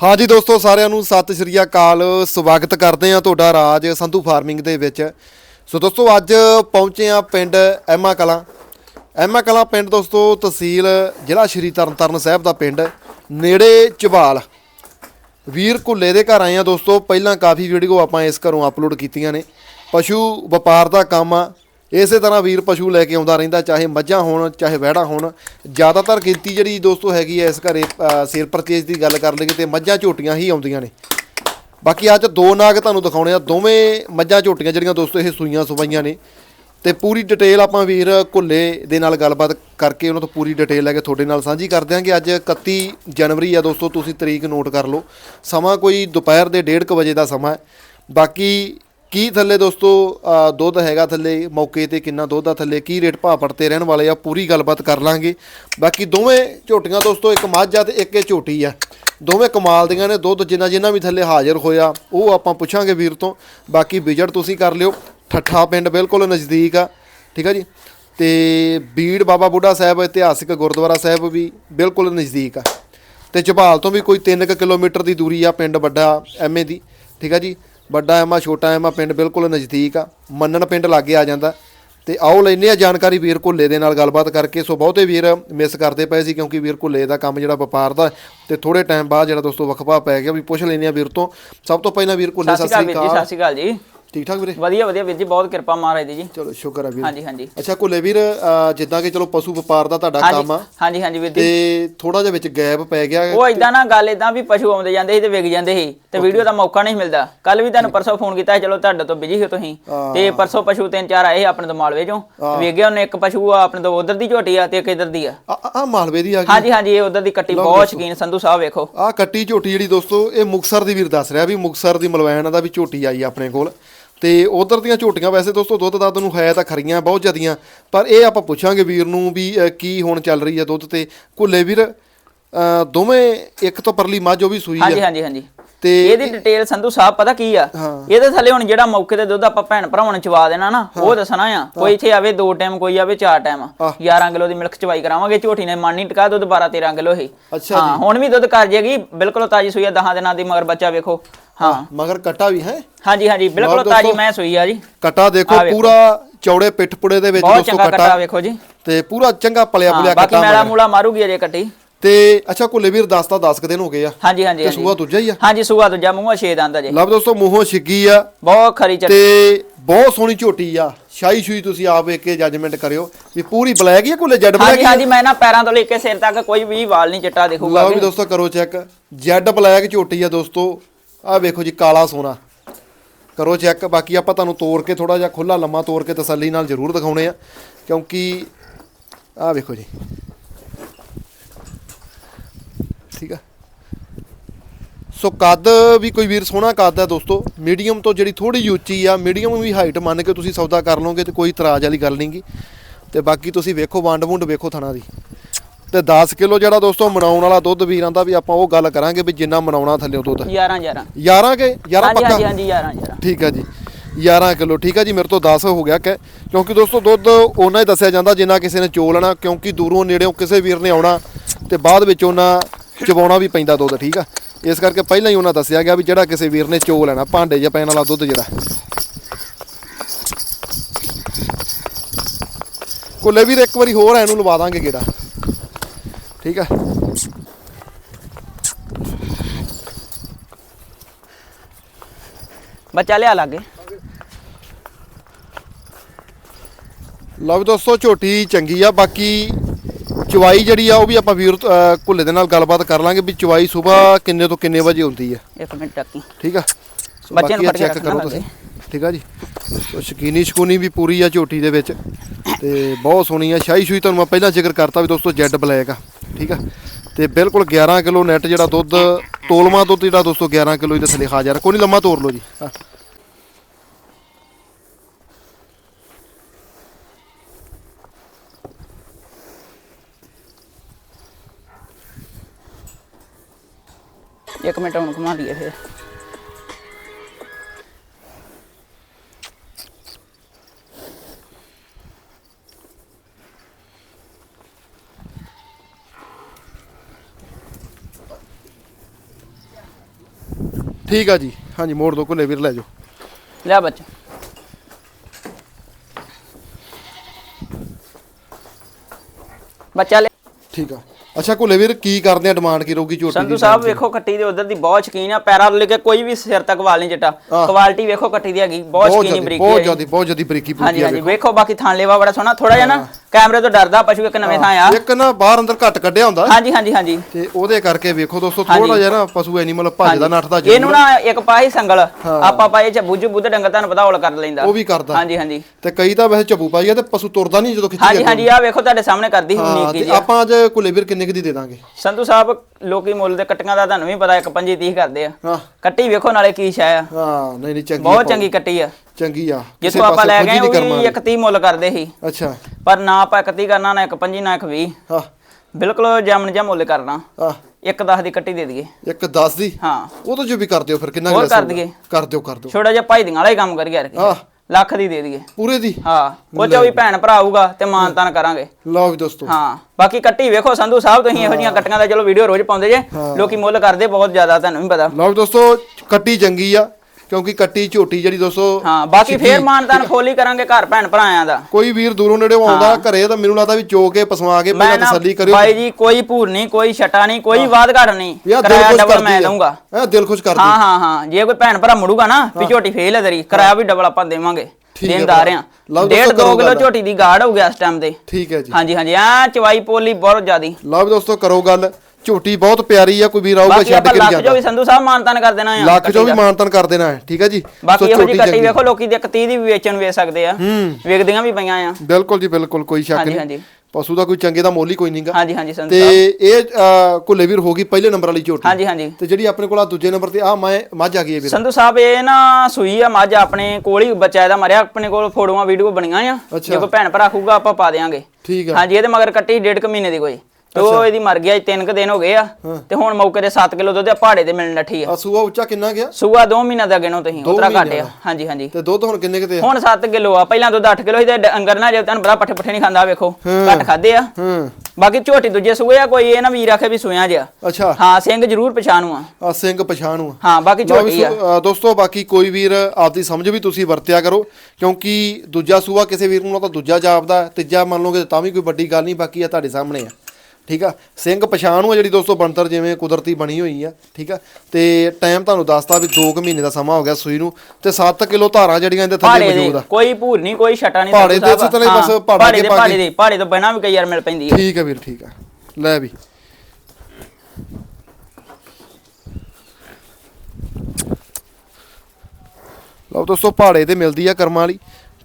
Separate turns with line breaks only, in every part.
ਹਾਂਜੀ ਦੋਸਤੋ, ਸਾਰਿਆਂ ਨੂੰ ਸਤਿ ਸ਼੍ਰੀ ਅਕਾਲ। ਸਵਾਗਤ ਕਰਦੇ ਆ ਤੁਹਾਡਾ ਰਾਜ ਸੰਧੂ ਫਾਰਮਿੰਗ ਦੇ ਵਿੱਚ। ਸੋ ਦੋਸਤੋ, ਅੱਜ ਪਹੁੰਚੇ ਆ ਪਿੰਡ ਐਮਾ ਕਲਾਂ। ਐਮਾ ਕਲਾਂ ਪਿੰਡ ਦੋਸਤੋ, ਤਹਿਸੀਲ ਜ਼ਿਲ੍ਹਾ ਸ਼੍ਰੀ ਤਰਨਤਾਰਨ ਸਾਹਿਬ ਦਾ ਪਿੰਡ, ਨੇੜੇ ਚਬਾਲ। ਵੀਰ ਕੁੱਲੇ ਦੇ ਘਰ ਆਏ ਆ ਦੋਸਤੋ, ਪਹਿਲਾਂ ਕਾਫੀ ਵੀਡੀਓ ਆਪਾਂ ਇਸ ਘਰੋਂ ਅਪਲੋਡ ਕੀਤੀਆਂ ਨੇ। ਪਸ਼ੂ ਵਪਾਰ ਦਾ ਕੰਮ ਆ ਇਸੇ ਤਰ੍ਹਾਂ ਵੀਰ ਪਸ਼ੂ ਲੈ ਕੇ ਆਉਂਦਾ ਰਹਿੰਦਾ, ਚਾਹੇ ਮੱਝਾਂ ਹੋਣ, ਚਾਹੇ ਵਹਿੜਾ ਹੋਣ। ਜ਼ਿਆਦਾਤਰ ਗਿਣਤੀ ਜਿਹੜੀ ਦੋਸਤੋ ਹੈਗੀ ਹੈ ਇਸ ਘਰੇ ਸੇਲ ਪਰਚੇਸ ਦੀ ਗੱਲ ਕਰ ਲਈਏ ਤੇ ਮੱਝਾਂ ਝੋਟੀਆਂ ਹੀ ਆਉਂਦੀਆਂ ਨੇ। ਬਾਕੀ ਅੱਜ ਦੋ ਨਾਗ ਤੁਹਾਨੂੰ ਦਿਖਾਉਣੇ ਆ। ਦੋਵੇਂ ਮੱਝਾਂ ਝੋਟੀਆਂ ਜਿਹੜੀਆਂ ਦੋਸਤੋ ਇਹ ਸੂਈਆਂ ਸੁਵਾਈਆਂ ਨੇ। ਤੇ ਪੂਰੀ ਡਿਟੇਲ ਆਪਾਂ ਵੀਰ ਘੁੱਲੇ ਦੇ ਨਾਲ ਗੱਲਬਾਤ ਕਰਕੇ ਉਹਨਾਂ ਤੋਂ ਪੂਰੀ ਡਿਟੇਲ ਲੈ ਕੇ ਤੁਹਾਡੇ ਨਾਲ ਸਾਂਝੀ ਕਰ ਦਿਆਂਗੇ ਅੱਜ 31 ਜਨਵਰੀ ਆ ਦੋਸਤੋ, ਤੁਸੀਂ ਤਰੀਕ ਨੋਟ ਕਰ ਲਓ। ਸਮਾਂ ਕੋਈ ਦੁਪਹਿਰ ਦੇ 1:30 ਵਜੇ ਦਾ ਸਮਾਂ ਹੈ। ਬਾਕੀ ਕੀ ਥੱਲੇ ਦੋਸਤੋ ਦੁੱਧ ਹੈਗਾ ਥੱਲੇ, ਮੌਕੇ ਤੇ ਕਿੰਨਾ ਦੁੱਧ ਆ ਥੱਲੇ, ਕੀ ਰੇਟ ਭਾਅ ਪੜਤੇ ਰਹਿਣ ਵਾਲੇ ਆ, ਪੂਰੀ ਗੱਲਬਾਤ ਕਰ ਲਾਂਗੇ। ਬਾਕੀ ਦੋਵੇਂ ਝੋਟੀਆਂ ਦੋਸਤੋ, ਇੱਕ ਮੱਝ ਆ ਤੇ ਇੱਕ ਇਹ ਝੋਟੀ ਆ। ਦੋਵੇਂ ਕਮਾਲ ਦੀਆਂ ਨੇ, ਦੁੱਧ ਜਿੰਨਾ ਜਿੰਨਾ ਵੀ ਥੱਲੇ ਹਾਜ਼ਰ ਹੋਇਆ, ਉਹ ਆਪਾਂ ਪੁੱਛਾਂਗੇ ਵੀਰ ਤੋਂ। ਬਾਕੀ ਵਿਜ਼ਿਟ ਤੁਸੀਂ ਕਰ ਲਿਓ, ਠੱਠਾ ਪਿੰਡ ਬਿਲਕੁਲ ਨਜ਼ਦੀਕ ਆ, ਠੀਕ ਆ ਜੀ? ਤੇ ਬੀੜ ਬਾਬਾ ਬੁੱਢਾ ਸਾਹਿਬ, ਇਤਿਹਾਸਿਕ ਗੁਰਦੁਆਰਾ ਸਾਹਿਬ ਵੀ ਬਿਲਕੁਲ ਨਜ਼ਦੀਕ ਆ। ਤੇ ਝਬਾਲ ਤੋਂ ਵੀ ਕੋਈ 3 ਕਿਲੋਮੀਟਰ ਦੀ ਦੂਰੀ ਆ, ਪਿੰਡ ਵੱਡਾ ਐਮਏ ਦੀ, ਠੀਕ ਆ ਜੀ? ਵੱਡਾ ਐਮਾ ਛੋਟਾ ਐਮਾ ਪਿੰਡ ਬਿਲਕੁਲ ਨਜ਼ਦੀਕ ਆ ਮੰਨਣ ਪਿੰਡ ਲਾਗੇ ਆ ਜਾਂਦਾ। ਤੇ ਆਓ ਲੈਨੇ ਆ ਜਾਣਕਾਰੀ ਵੀਰ ਘੁੱਲੇ ਦੇ ਨਾਲ ਗੱਲਬਾਤ ਕਰਕੇ। ਸੋ ਬਹੁਤੇ ਵੀਰ ਮਿਸ ਕਰਦੇ ਪਏ ਸੀ ਕਿਉਂਕਿ ਵੀਰ ਘੁੱਲੇ ਦਾ ਕੰਮ ਜਿਹੜਾ ਵਪਾਰ ਦਾ ਤੇ ਥੋੜੇ ਟਾਈਮ ਬਾਅਦ ਜਿਹੜਾ ਦੋਸਤੋ ਵਕਫਾ ਪੈ ਗਿਆ ਵੀ ਪੁੱਛ ਲੈਨੇ ਆ ਵੀਰ ਤੋਂ। ਸਭ ਤੋਂ ਪਹਿਲਾਂ ਵੀਰ ਘੁੱਲੇ
ਸਤਿ ਸ਼੍ਰੀ ਅਕਾਲ ਜੀ ਸਤਿ ਸ਼੍ਰੀ ਅਕਾਲ ਜੀ।
ਠੀਕ ਠਾਕ ਵੀਰੇ?
ਵਧੀਆ ਵਧੀਆ ਵੀਰ ਜੀ ਬਹੁਤ ਕਿਰਪਾ ਮਹਾਰਾਜ ਦੀ ਜੀ।
ਚਲੋ ਸ਼ੁਕਰ ਆ ਵੀਰ।
ਹਾਂਜੀ ਹਾਂਜੀ।
ਅੱਛਾ ਘੁੱਲੇ ਵੀਰ ਜਿੱਦਾਂ ਕਿ ਚਲੋ ਪਸ਼ੂ ਵਪਾਰ ਦਾ ਤੁਹਾਡਾ ਕੰਮ ਆ
ਹਾਂਜੀ ਹਾਂਜੀ ਵੀਰ ਜੀ।
ਤੇ ਥੋੜਾ ਜਿਹਾ ਵਿੱਚ ਗੈਪ ਪੈ ਗਿਆ।
ਉਹ ਇਦਾਂ ਨਾ ਗੱਲ ਇਦਾਂ ਵੀ ਪਸ਼ੂ ਆਉਂਦੇ ਜਾਂਦੇ ਸੀ ਤੇ ਵਿਕ ਜਾਂਦੇ ਸੀ ਤੇ ਵੀਡੀਓ ਦਾ ਮੌਕਾ ਨਹੀਂ ਮਿਲਦਾ। ਕੱਲ ਵੀ ਤੁਹਾਨੂੰ ਪਰਸੋਂ ਫੋਨ ਕੀਤਾ ਚਲੋ ਤੁਹਾਡੇ ਤੋਂ ਬਿਜ਼ੀ ਹੋ ਤੁਸੀਂ ਤੇ ਪਰਸੋਂ ਪਸ਼ੂ ਤਿੰਨ ਚਾਰ ਆਏ ਆਪਣੇ ਤੋਂ ਮਾਲਵੇ ਚੋਂ ਵਿਕ ਗਿਆ ਉਹਨੇ ਇੱਕ ਪਸ਼ੂ ਆ ਆਪਣੇ ਤੋਂ ਉਧਰ ਦੀ ਝੋਟੀ ਆ ਤੇ ਇੱਕ ਇਧਰ ਦੀ ਆ।
ਆ ਮਾਲਵੇ ਦੀ ਆ ਗਈ।
ਹਾਂਜੀ ਹਾਂਜੀ ਇਹ ਉਧਰ ਦੀ ਕੱਟੀ ਬਹੁਤ ਸ਼ਕੀਨ ਸੰਧੂ ਸਾਹਿਬ ਵੇਖੋ।
ਆ ਕੱਟੀ ਝੋਟੀ ਜਿਹੜੀ ਦੋਸਤੋ ਇਹ ਮੁਕਸਰ ਦੀ ਵੀਰ ਦੱਸ ਰਿਹਾ ਵੀ ਮੁਕਸਰ ਦੀ ਮਲਵੈਣ ਦਾ ਵੀ ਝੋਟੀ ਆਈ ਆਪਣੇ ਕੋਲ। ਤੇ ਉਧਰ ਦੀਆਂ ਝੋਟੀਆਂ ਵੈਸੇ ਦੋਸਤੋ ਦੁੱਧ ਦਾ ਤੁਹਾਨੂੰ ਹੈ ਤਾਂ ਖਰੀਆਂ ਬਹੁਤ ਜ਼ਿਆਦੀਆਂ ਪਰ ਇਹ ਆਪਾਂ ਪੁੱਛਾਂਗੇ ਵੀਰ ਨੂੰ ਵੀ ਕੀ ਹੁਣ ਚੱਲ ਰਹੀ ਆ ਦੁੱਧ ਤੇ। ਕੁੱਲੇ ਵੀਰ ਦੋਵੇਂ ਇੱਕ ਤੋਂ ਪਰਲੀ ਮੱਝ ਉਹ ਵੀ ਸੂਈ
ਹਾਂਜੀ
ਆ।
ਹਾਂਜੀ ਹਾਂਜੀ
ਤੇ
ਇਹਦੀ ਡਿਟੇਲ ਸੰਧੂ ਸਾਹਿਬ ਪਤਾ ਕੀ ਆ?
ਹਾਂ।
ਇਹਦੇ ਥੱਲੇ ਹੁਣ ਜਿਹੜਾ ਮੌਕੇ ਤੇ ਦੁੱਧ ਆਪਾਂ ਭੈਣ ਭਰਾਵਾਂ ਨੂੰ ਚਵਾ ਦੇਣਾ ਨਾ ਉਹ ਦੱਸਣਾ ਆ ਕੋਈ ਇੱਥੇ ਆਵੇ ਦੋ ਟਾਈਮ ਕੋਈ ਆਵੇ ਚਾਰ ਟਾਈਮ
ਆਹ।
11 ਕਿਲੋ ਦੀ ਮਿਲਕ ਚਵਾਈ ਕਰਾਵਾਂਗੇ ਝੋਟੀ ਨੇ ਮਨ ਟਿਕਾ ਦੁੱਧ 12 13 ਕਿਲੋ ਹੀ ਹਾਂ ਹੁਣ ਵੀ ਦੁੱਧ ਕਰ ਜੇਗੀ ਬਿਲਕੁਲ ਤਾਜੀ ਸੂਈ ਆ 10 ਦਿਨਾਂ ਦੀ ਮਗਰ ਬੱਚਾ ਵੇਖੋ। ਹਾਂ।
ਮਗਰ ਕੱਟਾ ਵੀ ਹੈ।
ਹਾਂਜੀ ਹਾਂਜੀ ਬਿਲਕੁਲ ਤਾਜੀ। ਮੈਂ ਸੂਈ ਆ ਜੀ।
ਕੱਟਾ ਦੇਖੋ। ਪੂਰਾ ਚੌੜੇ ਪਿੱਠ ਪੁੜੇ ਦੇ ਵਿੱਚ ਦੋਸਤੋ
ਕੱਟਾ। ਵੇਖੋ ਜੀ।
ਤੇ ਪੂਰਾ ਚੰਗਾ ਪਲਿਆ ਪੁਲਿਆ
ਬਾਕੀ
ਕੱਟਾ
ਮੈਲਾ
ਮਗਰ।
ਮੂਲਾ ਮਾਰੂਗੀ ਅਜੇ ਕੱਟੀ।
ਤੇ ਅੱਛਾ ਕੁੱਲੇ ਵੀਰ 10 ਤਾਂ 10 ਦਿਨ ਹੋ ਗਏ ਆ।
ਹਾਂਜੀ ਹਾਂਜੀ
ਤੇ ਸੂਆ ਦੂਜਾ ਹੀ ਆ।
ਹਾਂਜੀ ਸੂਆ ਦੂਜਾ ਮੂੰਹਾਂ ਛੇ ਦੰਦ ਆ ਜੀ
ਲਓ ਦੋਸਤੋ ਮੂੰਹੋਂ ਛਿੱਗੀ ਆ।
ਬਹੁਤ ਖਰੀ ਚੱਟੀ
ਤੇ ਬਹੁਤ ਸੋਹਣੀ ਝੋਟੀ ਆ। ਸ਼ਾਹੀ ਸ਼ੂਈ ਤੁਸੀਂ ਆਪ ਵੇਖ ਕੇ ਜੱਜਮੈਂਟ ਕਰਿਓ ਵੀ ਪੂਰੀ ਬਲੈਕ ਹੀ ਆ ਕੁੱਲੇ ਜੈਡ ਬਲੈਕ
ਹਾਂਜੀ ਹਾਂਜੀ ਮੈਂ ਨਾ ਪੈਰਾਂ ਤੋਂ ਲੈ ਕੇ ਸਿਰ ਤੱਕ ਕੋਈ ਵੀ ਵਾਲ ਨਹੀਂ ਚਿੱਟਾ ਦੇਖੂਗਾ
ਲਓ ਵੀ ਦੋਸਤੋ ਕਰੋ ਚੈੱਕ ਜੈਡ ਬਲੈਕ ਝੋਟੀ ਆ ਦੋਸਤੋ। ਆਹ ਵੇਖੋ ਜੀ, ਕਾਲਾ ਸੋਨਾ। ਕਰੋ ਚੈੱਕ ਬਾਕੀ ਆਪਾਂ ਤੁਹਾਨੂੰ ਤੋੜ ਕੇ ਥੋੜਾ ਜਿਹਾ ਖੁੱਲਾ ਲੰਮਾ ਤੋੜ ਕੇ ਤਸੱਲੀ ਨਾਲ ਜ਼ਰੂਰ ਦਿਖਾਉਣੇ ਆ, ਕਿਉਂਕਿ ਆਹ ਵੇਖੋ ਜੀ। ਠੀਕ ਆ। ਸੋ ਕੱਦ ਵੀ ਕੋਈ ਵੀਰ ਸੋਹਣਾ ਕੱਦ ਹੈ ਦੋਸਤੋ ਮੀਡੀਅਮ ਤੋਂ ਜਿਹੜੀ ਥੋੜੀ ਜਿਹੀ ਉੱਚੀ ਆ ਮੀਡੀਅਮ ਵੀ ਹਾਈਟ ਮੰਨ ਕੇ ਤੁਸੀਂ ਸੌਦਾ ਕਰ ਲਓਗੇ ਤੇ ਕੋਈ ਇਤਰਾਜ਼ ਵਾਲੀ ਗੱਲ ਨਹੀਂਗੀ ਤੇ ਬਾਕੀ ਤੁਸੀਂ ਵੇਖੋ, ਵੰਡ ਵੁੰਡ ਵੇਖੋ ਥਣਾ ਦੀ। ਤੇ 10 ਕਿਲੋ ਜਿਹੜਾ ਦੋਸਤੋ ਮਨਾਉਣ ਵਾਲਾ ਦੁੱਧ ਵੀਰਾਂ ਦਾ ਵੀ ਆਪਾਂ ਉਹ ਗੱਲ ਕਰਾਂਗੇ ਵੀ ਜਿੰਨਾ ਮਨਾਉਣਾ ਥੱਲੇ ਦੁੱਧ।
11 11
11 ਕੇ? 11
ਹਾਂਜੀ
ਪੱਕਾ?
ਹਾਂਜੀ ਹਾਂਜੀ 11 11
ਠੀਕ ਆ ਜੀ। 11 ਕਿਲੋ। ਠੀਕ ਆ ਜੀ ਮੇਰੇ ਤੋਂ 10 ਹੋ ਗਿਆ ਕਿ। ਕਿਉਂਕਿ ਦੋਸਤੋ ਦੁੱਧ ਉਹਨਾਂ ਹੀ ਦੱਸਿਆ ਜਾਂਦਾ ਜਿੰਨਾ ਕਿਸੇ ਨੇ ਚੋ ਲੈਣਾ ਕਿਉਂਕਿ ਦੂਰੋਂ ਨੇੜਿਓਂ ਕਿਸੇ ਵੀਰ ਨੇ ਆਉਣਾ ਤੇ ਬਾਅਦ ਵਿੱਚ ਉਹਨਾਂ ਚਵਾਉਣਾ ਵੀ ਪੈਂਦਾ ਦੁੱਧ ਠੀਕ ਆ। ਇਸ ਕਰਕੇ ਪਹਿਲਾਂ ਹੀ ਉਹਨਾਂ ਦੱਸਿਆ ਗਿਆ ਵੀ ਜਿਹੜਾ ਕਿਸੇ ਵੀਰ ਨੇ ਚੋ ਲੈਣਾ ਭਾਂਡੇ 'ਚ ਪੈਣ ਵਾਲਾ ਦੁੱਧ ਜਿਹੜਾ। ਕੋਲੇ ਵੀਰ ਇੱਕ ਵਾਰੀ ਹੋਰ ਇਹਨੂੰ ਲਵਾ ਦਾਂਗੇ ਗੇੜਾ। ਠੀਕ ਆ।
ਬੱਚਾ ਲਿਆ ਲਾਗੇ।
ਲਓ ਦੋਸਤੋ ਝੋਟੀ ਚੰਗੀ ਆ ਬਾਕੀ ਚਵਾਈ ਜਿਹੜੀ ਆ ਉਹ ਵੀ ਆਪਾਂ ਵੀਰ ਘੁੱਲੇ ਦੇ ਨਾਲ ਗੱਲਬਾਤ ਕਰ ਲਾਂਗੇ ਵੀ ਚਵਾਈ ਸਵੇਰ ਕਿੰਨੇ ਤੋਂ ਕਿੰਨੇ ਵਜੇ ਹੁੰਦੀ ਆ।
ਇੱਕ ਮਿੰਟ ਟੱਕੀ
ਠੀਕ ਆ। ਸੋ
ਬੱਚਿਆਂ ਨੂੰ
ਚੈੱਕ ਕਰੋ ਤੁਸੀਂ। ਠੀਕ ਆ ਜੀ। ਸੋ ਸ਼ਕੀਨੀ ਸ਼ਕੂਨੀ ਵੀ ਪੂਰੀ ਆ ਝੋਟੀ ਦੇ ਵਿੱਚ। ਤੇ ਬਹੁਤ ਸੋਹਣੀ ਆ। ਸ਼ਾਹੀ ਸ਼ੂਈ ਤੁਹਾਨੂੰ ਮੈਂ ਪਹਿਲਾਂ ਜ਼ਿਕਰ ਕਰਤਾ ਵੀ ਦੋਸਤੋ ਜੈਡ ਬਲੈਕ ਆ। ਠੀਕ ਆ। ਤੇ ਬਿਲਕੁਲ 11 ਕਿਲੋ ਨੈਟ ਜਿਹੜਾ ਦੁੱਧ ਤੋਲਮਾ ਦੁੱਧ ਜਿਹੜਾ ਦੋਸਤੋ 11 ਕਿਲੋ ਇਹਦੇ ਥੱਲੇ ਹਾਜ਼ਰ ਆ। ਕੋਈ ਨਹੀਂ ਲੰਮਾ ਤੋਰ ਲਓ ਜੀ। ਹਾਂ।
ਇੱਕ ਮਿੰਟ ਹੁਣ ਘੁਮਾ ਲਈਏ ਫਿਰ।
ਠੀਕ ਆ ਜੀ। ਹਾਂਜੀ ਮੋੜ ਦੋ ਕੁੱਲੇ ਵੀਰ ਲੈ ਜਾਓ।
ਲਿਆ ਬੱਚਾ। ਬੱਚਾ ਲੈ।
ਠੀਕ ਆ। ਅੱਛਾ ਕੁੱਲੇ ਵੀਰ ਕੀ ਕਰਦੇ ਆ? ਡਿਮਾਂਡ ਕੀ ਰਹੂਗੀ ਝੋਟੀ
ਸੰਧੂ ਸਾਹਿਬ ਵੇਖੋ ਕੱਟੀ ਦੇ ਉਧਰ ਦੀ ਬਹੁਤ ਸ਼ਕੀਨ ਆ। ਪੈਰਾਂ ਲੈ ਕੇ ਕੋਈ ਵੀ ਸਿਰ ਤੱਕ ਵਾਲ ਨਹੀਂ ਚਟਾ। ਕੁਆਲਿਟੀ ਵੇਖੋ ਕੱਟੀ ਦੀ ਹੈਗੀ। ਬਹੁਤ ਸ਼ਕੀਨੀ ਬਰੀਕੀ
ਬਹੁਤ ਜਿਆਦੀ ਬਹੁਤ ਜਿਆਦੀ ਬਰੀਕੀ ਪੂਰੀ ਆ
ਹਾਂਜੀ ਵੇਖੋ। ਬਾਕੀ ਥਾਣ ਲੇਵਾ ਬੜਾ ਸੋਹਣਾ ਥੋੜਾ ਜਿਹਾ ਨਾ ਕੈਮਰੇ ਤੋਂ ਡਰਦਾ ਪਸ਼ੂ ਇੱਕ ਨਵੇਂ ਥਾਂ ਆ।
ਇੱਕ ਨਾ ਬਾਹਰ ਅੰਦਰ ਘੱਟ ਕੱਢਿਆ ਹੁੰਦਾ।
ਹਾਂਜੀ ਹਾਂਜੀ ਹਾਂਜੀ।
ਤੇ ਉਹਦੇ ਕਰਕੇ ਵੇਖੋ ਦੋਸਤੋ ਥੋੜਾ ਜਿਹਾ ਨਾ ਪਸ਼ੂ ਐਨੀਮਲ ਭੱਜਦਾ ਨੱਠਦਾ
ਇਹਨੂੰ ਨਾ ਇੱਕ ਪਾਹੀ ਸੰਗਲ ਆਪਾਂ ਪਾਏ ਚ ਬੁੱਝ ਬੁੱਧ ਡੰਗਰ ਤੁਹਾਨੂੰ ਪਤਾ ਹੌਲ ਕਰ ਲੈਂਦਾ।
ਉਹ ਵੀ ਕਰਦਾ।
ਹਾਂਜੀ ਹਾਂਜੀ।
ਤੇ ਕਈ ਤਾਂ ਵੈਸੇ ਝੱਬੂ ਪਾਈ ਆ ਤੇ ਪਸ਼ੂ ਤੁਰਦਾ ਨਹੀਂ ਜਦੋਂ ਖਿੱਚੀ
ਹਾਂਜੀ ਹਾਂਜੀ ਆ ਵੇਖੋ ਤੁਹਾਡੇ ਸਾਹਮਣੇ ਕਰਦੀ ਹੁੰਨੀ
ਹਾਂ
ਕੀ
ਤੇ
ਜੀ
ਆਪਾਂ ਅੱਜ ਕੁੱਲੇ ਵੀਰ ਕਿੰਨੇ ਕੁ ਦੀ ਦੇ ਦਾਂਗੇ?
ਸੰਧੂ ਸਾਹਿਬ ਲੋਕੀ ਮੁੱਲ ਦੇ ਕੱਟੀਆਂ ਦਾ ਤੁਹਾਨੂੰ ਵੀ ਪਤਾ ਇੱਕ ਪੰਜੀ 30 ਕਰਦੇ ਆ।
ਹਾਂ।
ਕੱਟੀ ਵੇਖੋ ਨਾਲੇ ਕੀ ਸ਼ੈ ਆ।
ਹਾਂ ਨਹੀਂ ਨਹੀਂ ਚੰਗੀ
ਬਹੁਤ ਚੰਗੀ ਕੱਟੀ ਆ।
ਚੰਗੀ ਆ
ਜਿੱਥੋਂ ਆਪਾਂ ਲੈ ਗਏ
ਨਹੀਂ
ਉਹ ਵੀ ਇੱਕ 30 ਮੁੱਲ ਕਰਦੇ ਸੀ।
ਅੱਛਾ।
ਪਰ ਨਾ ਆਪਾਂ ਇੱਕ 30 ਕਰਨਾ ਨਾ ਇੱਕ ਪੰਜੀ ਨਾ ਇੱਕ 20
ਹਾਂ।
ਬਿਲਕੁਲ ਜਮਨ ਜਮ ਮੁੱਲ ਕਰਨਾ।
ਹਾਂ।
ਇੱਕ 10 ਦੀ ਕੱਟੀ ਦੇ ਦਈਏ।
ਇੱਕ 10 ਦੀ?
ਹਾਂ।
ਉਹ ਤਾਂ ਜੋ ਵੀ ਕਰ ਦਿਓ ਫਿਰ ਕਿੰਨਾ
ਕਰ ਦਈਏ।
ਕਰ ਦਿਓ ਕਰ ਦਿਓ।
ਛੋਟਾ ਜਿਹਾ ਭਾਈ ਦੀਆਂ ਵਾਲਾ ਹੀ ਕੰਮ ਕਰੀ ਯਾਰ
ਹਾਂ।
ਲੱਖ ਦੀ ਦੇ ਦਈਏ।
ਪੂਰੇ ਦੀ?
ਹਾਂ। ਉਹ ਚੋਂ ਵੀ ਭੈਣ ਭਰਾ ਆਊਗਾ ਤੇ ਮਾਨ ਤਾਨ ਕਰਾਂਗੇ।
ਲਓ ਵੀ ਦੋਸਤੋ।
ਹਾਂ। ਬਾਕੀ ਕੱਟੀ ਵੇਖੋ ਸੰਧੂ ਸਾਹਿਬ ਤੁਸੀਂ ਇਹੋ ਜੀਆਂ ਕੱਟੀਆਂ ਦਾ ਚਲੋ ਵੀਡੀਓ ਰੋਜ਼ ਪਾਉਂਦੇ ਜੇ। ਲੋਕੀ ਮੁੱਲ ਕਰਦੇ ਬਹੁਤ ਜ਼ਿਆਦਾ ਤੁਹਾਨੂੰ ਵੀ ਪਤਾ।
ਲਓ ਦੋਸਤੋ ਕੱਟੀ ਚੰਗੀ ਆ। ਕਿਉਂਕਿ ਕੱਟੀ ਝੋਟੀ ਜਿਹੜੀ ਦੋਸਤੋ
ਹਾਂ ਬਾਕੀ ਫੇਰ ਮਾਨ ਤਾਨ ਖੋਲੀ ਕਰਾਂਗੇ ਘਰ ਭੈਣ ਭਰਾਆਂ ਦਾ।
ਕੋਈ ਵੀਰ ਦੂਰੋਂ ਨੇੜੇ ਆਉਂਦਾ ਘਰੇ ਤਾਂ ਮੈਨੂੰ ਲੱਗਦਾ ਵੀ ਚੋ ਕੇ ਪਸਵਾ ਕੇ ਪਹਿਲਾਂ ਤਸੱਲੀ ਕਰਿਓ।
ਬਾਈ ਜੀ ਕੋਈ ਭੂਰ ਨਹੀਂ ਕੋਈ ਛਟਾ ਨਹੀਂ ਕੋਈ ਵਾਦ ਘੜ ਨਹੀਂ। ਕਿਰਾਇਆ
ਖੁਸ਼
ਡਬਲ ਮੈਂ ਦਊਂਗਾ।
ਹੈਂ, ਦਿਲ ਖੁਸ਼ ਕਰਦੀ।
ਹਾਂ ਹਾਂ ਹਾਂ। ਜੇ ਕੋਈ ਭੈਣ ਭਰਾ ਮੁੜੂਗਾ ਨਾ ਵੀ ਝੋਟੀ ਫੇਲ ਹੈ ਤੇਰੀ ਕਿਰਾਇਆ ਵੀ ਡਬਲ ਆਪਾਂ ਦੇਵਾਂਗੇ। ਦੇਣਦਾਰ ਆ। ਡੇਢ
ਦੋਸਤੋ
2
ਕਰੋ
ਕਿਲੋ। ਝੋਟੀ ਦੀ ਗਾੜ ਹੋ ਗਿਆ ਇਸ ਟਾਈਮ ਤੇ।
ਠੀਕ ਹੈ ਜੀ।
ਹਾਂਜੀ ਹਾਂਜੀ। ਆ ਚਵਾਈ ਪੋਲੀ ਬਹੁਤ ਜ਼ਿਆਦੀ।
ਲਓ ਵੀ ਦੋਸਤੋ ਕਰੋ ਗੱਲ। ਝੋਟੀ ਬਹੁਤ ਪਿਆਰੀ ਆ ਕੋਈ ਵੀਰ ਆਊਗਾ
ਬਾਕੀ
ਛੱਡ
ਆਪਾਂ
ਕੇ ਨਹੀਂ
ਲੱਖ ਜੋ
ਜਾਂਦਾ।
ਵੀ ਸੰਧੂ ਸਾਹਿਬ ਮਾਨਤਾਨ ਕਰ ਦੇਣਾ ਆ
ਲੱਖ ਚੋਂ ਵੀ ਮਾਨਤਨ ਕਰ ਦੇਣਾ ਹੈ ਠੀਕ ਹੈ ਜੀ?
ਬਾਕੀ ਇਹੋ ਜੀ ਕੱਟੀ
ਚੰਗੀ।
ਵੇਖੋ ਲੋਕੀ ਦੇ 30 ਦੀ ਵੀ ਵੇਚਣ ਵੇਚ ਸਕਦੇ ਆ।
ਹੂੰ।
ਵੇਚਦੀਆਂ ਵੀ ਪਈਆਂ ਆ।
ਬਿਲਕੁਲ ਜੀ ਬਿਲਕੁਲ ਕੋਈ ਸ਼ੱਕ
ਹਾਂਜੀ
ਨਹੀਂ।
ਹਾਂਜੀ।
ਪਸ਼ੂ ਦਾ ਕੋਈ ਚੰਗੇ ਦਾ ਮੁੱਲ ਹੀ ਕੋਈ ਨਹੀਂਗਾ
ਹਾਂਜੀ ਹਾਂਜੀ ਸੰਧੂ
ਤੇ
ਸਾਹਿਬ।
ਇਹ ਕੁੱਲੇ ਵੀਰ ਹੋ ਗਈ ਪਹਿਲੇ ਨੰਬਰ ਵਾਲੀ ਝੋਟੀ।
ਹਾਂਜੀ ਹਾਂਜੀ।
ਤੇ ਜਿਹੜੀ ਆਪਣੇ ਕੋਲ ਆ ਦੂਜੇ ਨੰਬਰ ਤੇ ਆ ਮੈਂ ਮੱਝ ਆ ਗਈ ਹੈ ਵੀਰ।
ਸੰਧੂ ਸਾਹਿਬ ਇਹ ਨਾ ਸੂਈ ਆ ਮੱਝ ਆਪਣੇ ਕੋਲ ਹੀ ਬੱਚਾ ਇਹਦਾ ਮਰਿਆ ਆਪਣੇ ਕੋਲ ਫੋਟੋਆਂ ਵੀਡੀਓ ਬਣੀਆਂ ਆ।
ਅੱਛਾ।
ਜੇ ਕੋਈ ਭੈਣ ਭਰਾ ਖੂਗਾ ਆਪਾਂ ਪਾ ਦੇਾਂਗੇ
ਠੀਕ ਆ।
ਹਾਂਜੀ ਇਹਦੇ ਮਗਰ ਕੱਟੀ ਡੇਢ ਕੁ ਮਹੀਨੇ ਦੀ ਕੋਈ। ਤੇ ਉਹ ਇਹਦੀ ਮਰ ਗਿਆ 3 ਕੁ ਦਿਨ ਹੋ ਗਏ ਆ। ਤੇ ਹੁਣ ਮੌਕੇ ਤੇ 7 ਕਿਲੋ ਦੁੱਧ ਆ ਪਹਾੜੇ ਤੇ ਮਿਲਣ ਲੱਠੀ ਆ।
ਆ ਸੂਆ ਉੱਚਾ ਕਿੰਨਾ ਗਿਆ?
ਸੂਆ 2 ਮਹੀਨਾ ਦਾ ਗਿਣੋ ਤੁਸੀਂ ਉਤਰਾ ਘੱਟ ਆ। ਹਾਂਜੀ ਹਾਂਜੀ।
ਤੇ ਦੁੱਧ ਹੁਣ ਕਿੰਨੇ ਕਿਤੇ ਆ?
ਹੁਣ 7 ਕਿਲੋ ਆ। ਪਹਿਲਾਂ ਦੁੱਧ 8 ਕਿਲੋ ਸੀ ਤੇ ਅੰਗਰ ਨਾ ਜੇ ਤੁਹਾਨੂੰ ਪਤਾ ਪੱਠੇ ਪੁੱਠੇ ਨਹੀਂ ਖਾਂਦਾ ਵੇਖੋ ਘੱਟ ਖਾਦੇ ਆ।
ਹੂੰ।
ਬਾਕੀ ਝੋਟੀ ਦੂਜੇ ਸੂਏ ਆ ਕੋਈ ਇਹ ਨਾ ਵੀਰ ਆਖੇ ਵੀ ਸੂਆਂ ਜਿਆ
ਅੱਛਾ।
ਹਾਂ ਸਿੰਘ ਜ਼ਰੂਰ ਪਛਾਣੂ ਆ।
ਆ ਸਿੰਘ ਪਛਾਣੂ ਆ।
ਹਾਂ ਬਾਕੀ ਝੋਟੀ ਆ।
ਦੋਸਤੋ ਬਾਕੀ ਕੋਈ ਵੀਰ ਆਪਦੀ ਸਮਝ ਵੀ ਤੁਸੀਂ ਵਰਤਿਆ ਕਰੋ ਕਿਉਂਕਿ ਦੂਜਾ ਸੂਆ ਕਿਸੇ ਵੀਰ ਨੂੰ ਤਾਂ ਦੂਜਾ ਜਾਪਦਾ ਤੀਜਾ ਮੰਨ ਲਓਗੇ ਤਾਂ ਵੀ ਕੋਈ ਵੱਡੀ ਗੱਲ ਨਹੀਂ ਬਾਕੀ ਆ ਤੁਹਾਡੇ ਸਾਹਮਣੇ ਆ। ਠੀਕ ਆ? ਸਿੰਘ ਪਛਾਣੂ ਆ ਜਿਹੜੀ ਦੋਸਤੋ ਬਣਤਰ ਜਿਵੇਂ ਕੁਦਰਤੀ ਬਣੀ ਹੋਈ ਆ ਠੀਕ ਆ? ਤੇ ਟਾਈਮ ਤੁਹਾਨੂੰ ਦੱਸਤਾ ਵੀ 2 ਕੁ ਮਹੀਨੇ ਦਾ ਸਮਾਂ ਹੋ ਗਿਆ ਸੂਈ ਨੂੰ ਤੇ 7 ਕਿਲੋ ਧਾਰਾਂ ਜਿਹੜੀਆਂ ਇਹਦੇ ਥੱਲੇ ਮੌਜੂਦ ਆ।
ਕੋਈ ਭੂਰ ਨਹੀਂ ਕੋਈ ਛਟਾ ਨਹੀਂ
ਪਹਾੜੇ ਦੇ
ਸਾਹਿਬ।
ਸਿੱਧੇ ਬਸ ਪਹਾੜਾਂ ਦੇ
ਪਹਾੜੇ। ਦੇ ਪਹਾੜੇ ਤੋਂ ਬਿਨਾਂ ਵੀ ਕਈ ਵਾਰ ਮਿਲ ਪੈਂਦੀ ਹੈ
ਠੀਕ ਆ ਵੀਰ ਠੀਕ ਆ। ਲੈ ਵੀ। ਲਓ ਦੋਸਤੋ ਪਹਾੜੇ ਤੇ ਮਿਲਦੀ ਆ ਕਰਮਾਂ ਵਾਲੀ।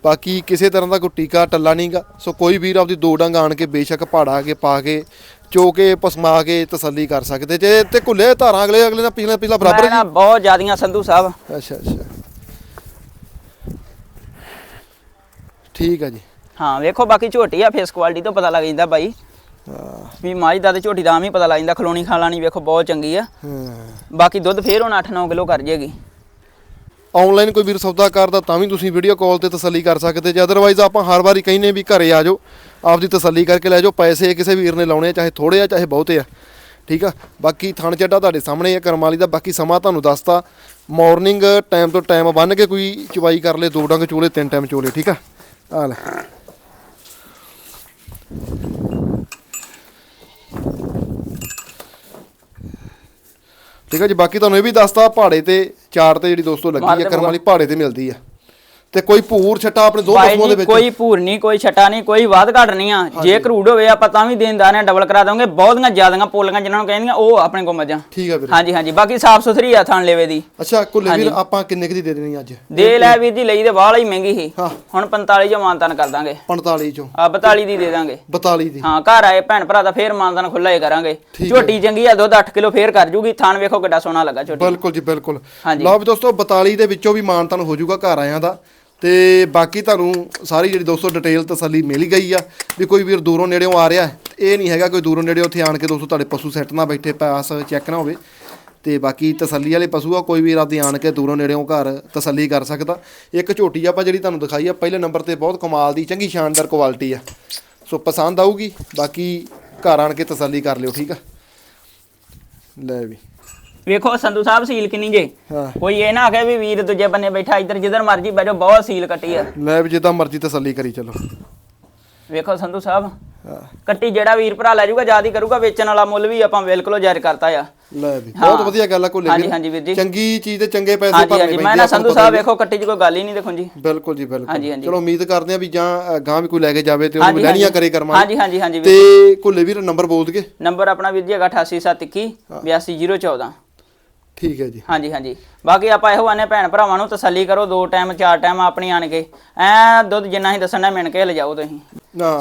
ਬਾਕੀ ਕਿਸੇ ਤਰ੍ਹਾਂ ਦਾ ਕੋਈ ਟੀਕਾ ਟੱਲਾ ਨਹੀਂਗਾ। ਸੋ ਕੋਈ ਵੀਰ ਆਪਦੀ ਦੋ ਡੰਗ ਆਣ ਕੇ ਬੇਸ਼ੱਕ ਪਹਾੜਾ ਕੇ ਪਾ ਕੇ ਚੋ ਕੇ ਪਸਮਾ ਕੇ ਤਸੱਲੀ ਕਰ ਸਕਦੇ। ਜੇ ਤੇ ਕੁੱਲੇ ਧਾਰਾਂ ਅਗਲੇ ਅਗਲੇ ਨਾਲ ਪਿਛਲਾ ਪਿਛਲਾ ਬਰਾਬਰ
ਨਾ ਬਹੁਤ ਜ਼ਿਆਦੀਆਂ ਸੰਧੂ ਸਾਹਿਬ।
ਅੱਛਾ ਅੱਛਾ। ਠੀਕ ਆ ਜੀ।
ਹਾਂ ਵੇਖੋ ਬਾਕੀ ਝੋਟੀ ਆ ਫੇਸ ਕੁਆਲਿਟੀ ਤੋਂ ਪਤਾ ਲੱਗ ਜਾਂਦਾ ਬਾਈ।
ਹਾਂ।
ਵੀ ਮਾਈ ਦਾ ਤੇ ਝੋਟੀ ਦਾ ਆਮ ਹੀ ਪਤਾ ਲੱਗ ਜਾਂਦਾ ਖਲੋਣੀ ਖਾਲਾਣੀ ਵੇਖੋ ਬਹੁਤ ਚੰਗੀ ਆ।
ਹਾਂ।
ਬਾਕੀ ਦੁੱਧ ਫੇਰ ਹੁਣ 8-9 ਕਿਲੋ ਕਰ ਜੇਗੀ।
ਆਨਲਾਈਨ ਕੋਈ ਵੀਰ ਸੌਦਾ ਕਰਦਾ ਤਾਂ ਵੀ ਤੁਸੀਂ ਵੀਡੀਓ ਕਾਲ ਤੇ ਤਸੱਲੀ ਕਰ ਸਕਦੇ ਜੇ। ਅਦਰਵਾਈਜ਼ ਆਪਾਂ ਹਰ ਵਾਰੀ ਕਹਿੰਨੇ ਵੀ ਘਰੇ ਆ ਜਾਓ ਆਪਦੀ ਤਸੱਲੀ ਕਰਕੇ ਲੈ ਜਾਓ। ਪੈਸੇ ਕਿਸੇ ਵੀਰ ਨੇ ਲਾਉਣੇ ਆ, ਚਾਹੇ ਥੋੜੇ ਆ ਚਾਹੇ ਬਹੁਤੇ ਆ। ਠੀਕ ਆ? ਬਾਕੀ ਥਣ ਚੱਡਾ ਤੁਹਾਡੇ ਸਾਹਮਣੇ ਆ ਕਰਮਾਲੀ ਦਾ। ਬਾਕੀ ਸਮਾਂ ਤੁਹਾਨੂੰ ਦੱਸਤਾ। ਮਾਰਨਿੰਗ ਟਾਈਮ ਤੋਂ ਟਾਈਮ ਬੰਨ ਕੇ ਕੋਈ ਚਵਾਈ ਕਰ ਲੇ ਦੋ ਡੰਗ ਚੋਲੇ ਤਿੰਨ ਟਾਈਮ ਚੋਲੇ ਠੀਕ ਆ? ਆ ਲੈ। ਠੀਕ ਆ ਜੀ ਬਾਕੀ ਤੁਹਾਨੂੰ ਇਹ ਵੀ ਦੱਸਤਾ ਪਹਾੜੇ ਤੇ ਚਾਰ ਤੇ ਜਿਹੜੀ ਦੋਸਤੋ ਲੱਗੀ
ਦੇ
ਕਰਮ ਵਾਲੀ ਪਹਾੜੇ ਤੇ ਮਿਲਦੀ ਆ। ਤੇ ਕੋਈ ਭੂਰ ਛੱਟਾ ਆਪਣੇ ਦੋ ਪਸ਼ੂਆਂ ਦੇ
ਜੀ
ਵਿੱਚ।
ਕੋਈ ਭੂਰ ਨਹੀਂ ਕੋਈ ਛਟਾ ਨਹੀਂ ਕੋਈ ਵਾਧ ਘਟ ਨਹੀਂ ਆ। ਜੇ ਕਰੂੜ ਹੋਵੇ ਆਪਾਂ ਤਾਂ ਵੀ ਦੇਣਦਾਰ ਨੇ ਡਬਲ ਕਰਾ ਦਾਂਗੇ। ਬਹੁਤੀਆਂ ਜ਼ਿਆਦੀਆਂ ਪੋਲੀਆਂ ਜਿਨ੍ਹਾਂ ਨੂੰ ਕਹਿੰਦੀਆਂ ਉਹ ਆਪਣੇ ਕੋਲ ਮੱਝਾਂ।
ਠੀਕ ਆ ਵੀਰੇ।
ਹਾਂਜੀ ਹਾਂਜੀ। ਬਾਕੀ ਸਾਫ਼ ਸੁਥਰੀ ਆ ਥਣ ਲੇਵੇ ਦੀ।
ਅੱਛਾ ਕੁੱਲੇ ਵੀਰ ਆਪਾਂ ਕਿੰਨੇ ਕੁ ਦੀ ਦੇ ਦੇਣੀ ਅੱਜ?
ਦੇ ਲੈ ਵੀਰ ਜੀ ਲਈ ਤੇ ਵਾਲਾ ਹੀ ਮਹਿੰਗੀ ਸੀ।
ਹਾਂ।
ਹੁਣ 45 ਜੋ ਮਾਨਤਾਨ ਕਰ ਦਾਂਗੇ।
45 ਚੋਂ।
ਆ 42 ਦੀ ਦੇ ਦਾਂਗੇ।
42 ਦੀ।
ਹਾਂ ਘਰ ਆਏ ਭੈਣ ਭਰਾ ਦਾ ਫੇਰ ਮਾਨਤਾਨ ਖੁੱਲਾ ਹੀ ਕਰਾਂਗੇ।
ਠੀਕ।
ਝੋਟੀ ਚੰਗੀ ਆ ਦੁੱਧ 8 ਕਿਲੋ ਫੇਰ ਕਰ ਜੂਗੀ। ਥਾਨ ਵੇਖੋ ਕਿੱਡਾ ਸੋਹਣਾ ਲੱਗਾ ਝੋਟੀ।
ਬਿਲਕੁਲ ਜੀ ਬਿਲਕੁਲ।
ਹਾਂਜੀ।
ਲਓ ਵੀ ਦੋਸਤੋ 42 ਦੇ ਵਿੱਚੋਂ ਵੀ ਮਾਨਤਨ ਹੋ ਜਾਊਗਾ ਘਰ ਆਇਆਂ ਦਾ। ਤੇ ਬਾਕੀ ਤੁਹਾਨੂੰ ਸਾਰੀ ਜਿਹੜੀ ਦੋਸਤੋ ਡਿਟੇਲ ਤਸੱਲੀ ਮਿਲ ਗਈ ਆ ਵੀ ਕੋਈ ਵੀਰ ਦੂਰੋਂ ਨੇੜਿਓਂ ਆ ਰਿਹਾ ਇਹ ਨਹੀਂ ਹੈਗਾ ਕੋਈ ਦੂਰੋਂ ਨੇੜਿਓਂ ਉੱਥੇ ਆਣ ਕੇ ਦੋਸਤੋ ਤੁਹਾਡੇ ਪਸ਼ੂ ਸੈੱਟ ਨਾ ਬੈਠੇ, ਪਾਸ ਚੈੱਕ ਨਾ ਹੋਵੇ। ਤੇ ਬਾਕੀ ਤਸੱਲੀ ਵਾਲੇ ਪਸ਼ੂ ਆ, ਕੋਈ ਵੀ ਆਪਦੀ ਆਣ ਕੇ ਦੂਰੋਂ ਨੇੜਿਓਂ ਘਰ ਤਸੱਲੀ ਕਰ ਸਕਦਾ। ਇੱਕ ਝੋਟੀ ਆਪਾਂ ਜਿਹੜੀ ਤੁਹਾਨੂੰ ਦਿਖਾਈ ਆ, ਪਹਿਲੇ ਨੰਬਰ ਤੇ ਬਹੁਤ ਕਮਾਲ ਦੀ, ਚੰਗੀ ਸ਼ਾਨਦਾਰ ਕੁਆਲਿਟੀ ਆ। ਸੋ ਪਸੰਦ ਆਊਗੀ, ਬਾਕੀ ਘਰ ਆਣ ਕੇ ਤਸੱਲੀ ਕਰ ਲਿਓ, ਠੀਕ ਆ? ਲੈ ਵੀ।
ਵੇਖੋ ਸੰਧੂ ਸਾਹਿਬ ਸੀਲ ਕਿੰਨੀ ਜੇ।
ਹਾਂ।
ਕੋਈ ਇਹ ਨਾ ਆਖੇ ਵੀ ਵੀਰ ਦੂਜੇ ਬੰਨੇ ਬੈਠਾ ਇੱਧਰ ਜਿੱਧਰ ਮਰਜ਼ੀ ਬੈਠੋ ਬਹੁਤ ਸੀਲ ਕੱਟੀ ਆ।
ਲੈ ਵੀ ਜਿੱਦਾਂ ਮਰਜ਼ੀ ਤਸੱਲੀ ਕਰੀ ਚਲੋ।
ਵੇਖੋ ਸੰਧੂ ਸਾਹਿਬ
ਹਾਂ।
ਕੱਟੀ ਜਿਹੜਾ ਵੀਰ ਭਰਾ ਲੈ ਜਾਊਗਾ ਜ਼ਿਆਦਾ ਕਰੂਗਾ ਵੇਚਣ ਵਾਲਾ ਮੁੱਲ ਵੀ ਆਪਾਂ ਬਿਲਕੁਲ ਜਾਇਜ਼ ਕਰਤਾ ਆ।
ਲੈ ਵੀ ਬਹੁਤ
ਹਾਂ।
ਵਧੀਆ ਗੱਲ ਆ ਕੋਲੇ
ਹਾਂਜੀ, ਹਾਂਜੀ ਵੀਰ ਜੀ।
ਚੰਗੀ ਚੀਜ਼ ਤੇ ਚੰਗੇ ਪੈਸੇ
ਹਾਂਜੀ
ਭਰਨੇ
ਹਾਂਜੀ
ਪੈਂਦੇ
ਮੈਂ
ਆ,
ਨਾ
ਆਪਾਂ ਨੂੰ
ਸੰਧੂ
ਪਤਾ
ਸਾਹਿਬ
ਹੀ
ਵੇਖੋ ਕੱਟੀ 'ਚ ਕੋਈ ਗੱਲ ਹੀ ਨਹੀਂ ਦੇਖੋ ਜੀ।
ਬਿਲਕੁਲ ਜੀ ਬਿਲਕੁਲ।
ਹਾਂਜੀ, ਹਾਂਜੀ।
ਚਲੋ ਉਮੀਦ ਕਰਦੇ ਆ ਵੀ ਜਾਂ ਅ, ਗਾਂ ਵੀ ਕੋਈ ਲੈ ਕੇ ਜਾਵੇ ਤੇ
ਹਾਂਜੀ,
ਲੈਣੀਆਂ
ਹਾਂਜੀ।
ਕਰੇ ਕਰਮਾਂ
ਹਾਂਜੀ ਹਾਂਜੀ ਹਾਂਜੀ ਵੀਰ
ਤੇ ਕੋਲੇ ਵੀਰ ਨੰਬਰ ਬੋਲ ਦਈਏ।
ਨੰਬਰ ਆਪਣਾ ਵੀਰ ਜੀ ਹੈਗਾ 88721 82014
ਠੀਕ ਹੈ ਜੀ।
ਹਾਂਜੀ ਹਾਂਜੀ। ਬਾਕੀ ਆਪਾਂ ਇਹੋ ਆਨੇ ਭੈਣ ਭਰਾਵਾਂ ਨੂੰ ਤਸੱਲੀ ਕਰੋ ਦੋ ਟਾਈਮ ਚਾਰ ਟਾਈਮ ਆਪਣੀ ਆਣ ਕੇ। ਐ ਦੁੱਧ ਜਿੰਨਾ ਹੀ ਦੱਸਣਾ ਮਿਣ ਕੇ ਲਿਜਾਓ ਤੁਸੀਂ।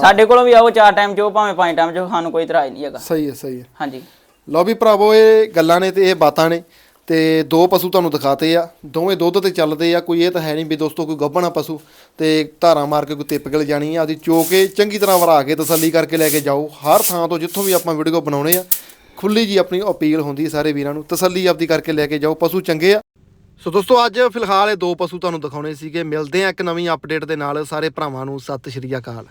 ਸਾਡੇ ਕੋਲੋਂ ਵੀ ਆਓ ਚਾਰ ਟਾਈਮ ਚੋ ਭਾਵੇਂ ਪੰਜ ਟਾਈਮ ਚੋ ਸਾਨੂੰ ਕੋਈ ਇਤਰਾਜ਼ ਨਹੀਂ ਹੈਗਾ।
ਸਹੀ ਹੈ ਸਹੀ ਹੈ।
ਹਾਂਜੀ।
ਲਓ ਵੀ ਭਰਾਵੋ ਇਹ ਗੱਲਾਂ ਨੇ ਤੇ ਇਹ ਬਾਤਾਂ ਨੇ ਤੇ ਦੋ ਪਸ਼ੂ ਤੁਹਾਨੂੰ ਦਿਖਾਤੇ ਆ। ਦੋਵੇਂ ਦੁੱਧ ਤੇ ਚੱਲਦੇ ਆ ਕੋਈ ਇਹ ਤਾਂ ਹੈ ਨਹੀਂ ਵੀ ਦੋਸਤੋ ਕੋਈ ਗੱਭਣਾ ਪਸ਼ੂ ਤੇ ਧਾਰਾਂ ਮਾਰ ਕੇ ਕੋਈ ਤਿੱਪ ਗਲ ਜਾਣੀ ਆ। ਉਹਦੀ ਚੋ ਕੇ ਚੰਗੀ ਤਰ੍ਹਾਂ ਵਰਾ ਕੇ ਤਸੱਲੀ ਕਰਕੇ ਲੈ ਕੇ ਜਾਓ। ਹਰ ਥਾਂ ਤੋਂ ਜਿੱਥੋਂ ਵੀ ਆਪਾਂ ਵੀਡੀਓ ਬਣਾਉਣੇ ਆ ਖੁੱਲੀ ਜੀ ਆਪਣੀ ਅਪੀਲ ਹੁੰਦੀ ਸਾਰੇ ਵੀਰਾਂ ਨੂੰ, ਤਸੱਲੀ ਆਪਦੀ ਕਰਕੇ ਲੈ ਕੇ ਜਾਓ, ਪਸ਼ੂ ਚੰਗੇ ਆ। ਸੋ ਦੋਸਤੋ, ਅੱਜ ਫਿਲਹਾਲ ਇਹ ਦੋ ਪਸ਼ੂ ਤੁਹਾਨੂੰ ਦਿਖਾਉਣੇ ਸੀਗੇ। ਮਿਲਦੇ ਆ ਇੱਕ ਨਵੀਂ ਅਪਡੇਟ ਦੇ ਨਾਲ। ਸਾਰੇ ਭਰਾਵਾਂ ਨੂੰ ਸਤਿ ਸ਼੍ਰੀ ਅਕਾਲ।